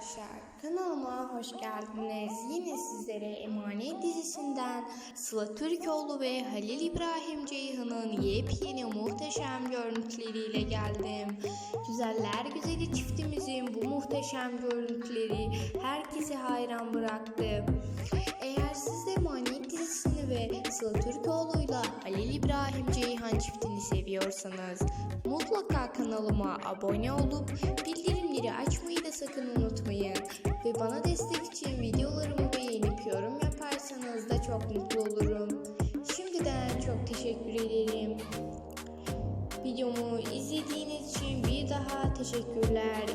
arkadaşlar, kanalıma hoş geldiniz. Yine sizlere Emanet dizisinden Sıla Türkoğlu ve Halil İbrahim Ceyhan'ın yepyeni muhteşem görüntüleriyle geldim. Güzeller güzeli çiftimizin bu muhteşem görüntüleri herkesi hayran bıraktı. Eğer siz de Emanet dizisini ve Sıla Türkoğlu'yla Halil İbrahim Ceyhan çiftini seviyorsanız mutlaka kanalıma abone olup bildirimleri açmayı da sakın unutmayın. Ve bana destek için videolarımı beğenip yorum yaparsanız da çok mutlu olurum. Şimdiden çok teşekkür ederim. Videomu izlediğiniz için bir daha teşekkürler.